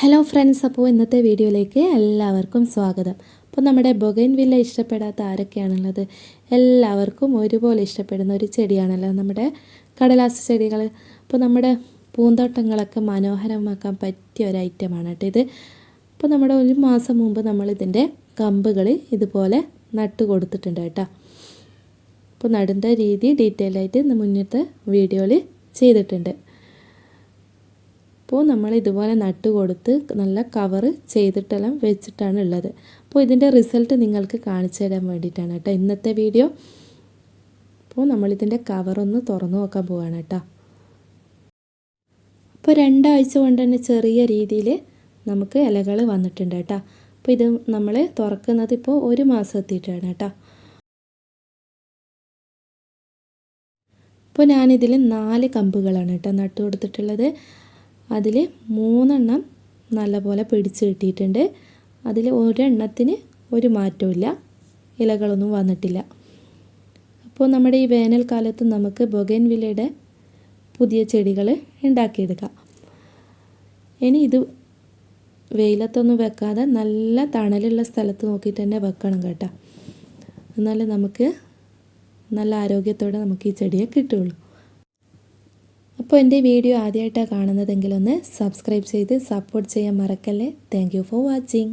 Hello friends അപ്പോൾ ഇന്നത്തെ വീഡിയോയിലേക്ക് എല്ലാവർക്കും സ്വാഗതം. അപ്പോൾ നമ്മുടെ ബൊഗൈൻ വില്ല ഇഷ്ടപ്പെടാത്ത ആരൊക്കെയാണുള്ളത്? എല്ലാവർക്കും ഒരുപോലെ ഇഷ്ടപ്പെടുന്ന ഒരു ചെടിയാണല്ലോ നമ്മുടെ കടലാസ് ചെടികൾ അപ്പോൾ നമ്മുടെ പൂന്തോട്ടങ്ങളൊക്കെ മനോഹരമാക്കാൻ പറ്റിയ ഒരു ഐറ്റമാണ് കേട്ടോ ഇത്. അപ്പോൾ നമ്മുടെ ഒരു മാസം മുമ്പ് നമ്മളിതിന്റെ കമ്പുകൾ ഇതുപോലെ നട്ട് കൊടുത്തിട്ടുണ്ട് കേട്ടോ. അപ്പോൾ നടുന്ന രീതി ഡീറ്റെയിൽ ആയിട്ട് മുന്നത്തെ വീഡിയോയിൽ ചെയ്തിട്ടുണ്ട്. അപ്പോൾ നമ്മൾ ഇതുപോലെ നട്ട് കൊടുത്ത് നല്ല കവർ ചെയ്തിട്ടെല്ലാം വെച്ചിട്ടാണ് ഉള്ളത്. അപ്പോൾ ഇതിന്റെ റിസൾട്ട് നിങ്ങൾക്ക് കാണിച്ചു തരാൻ വേണ്ടിയിട്ടാണ് കേട്ടോ ഇന്നത്തെ വീഡിയോ അപ്പോൾ നമ്മളിതിന്റെ കവറൊന്ന് തുറന്നു നോക്കാൻ പോവാണ് കേട്ടോ. അപ്പോൾ രണ്ടാഴ്ച കൊണ്ട് തന്നെ ചെറിയ രീതിയിൽ നമുക്ക് ഇലകൾ വന്നിട്ടുണ്ട് കേട്ടോ. അപ്പോൾ ഇത് നമ്മൾ തുറക്കുന്നത് ഇപ്പോൾ ഒരു മാസം എത്തിയിട്ടാണ് കേട്ടോ. അപ്പോൾ ഞാനിതിൽ നാല് കമ്പുകളാണ് കേട്ടോ നട്ടു കൊടുത്തിട്ടുള്ളത്. അതിൽ മൂന്നെണ്ണം നല്ലപോലെ പിടിച്ച് കിട്ടിയിട്ടുണ്ട്. അതിൽ ഒരെണ്ണത്തിന് ഒരു മാറ്റവും ഇലകളൊന്നും വന്നിട്ടില്ല. അപ്പോൾ നമ്മുടെ ഈ വേനൽക്കാലത്ത് നമുക്ക് ബൊഗൻവിലയുടെ പുതിയ ചെടികൾ ഉണ്ടാക്കിയെടുക്കാം. ഇനി ഇത് വെയിലത്തൊന്നും വെക്കാതെ നല്ല തണലുള്ള സ്ഥലത്ത് നോക്കിയിട്ട് തന്നെ വെക്കണം കേട്ടോ. എന്നാലേ നമുക്ക് നല്ല ആരോഗ്യത്തോടെ നമുക്ക് ഈ ചെടിയെ കിട്ടുകയുള്ളൂ. അപ്പോൾ എന്റെ വീഡിയോ ആദ്യമായിട്ടാണ് കാണുന്നതെങ്കിലൊന്ന് സബ്സ്ക്രൈബ് ചെയ്ത് സപ്പോർട്ട് ചെയ്യാൻ മറക്കല്ലേ. Thank for watching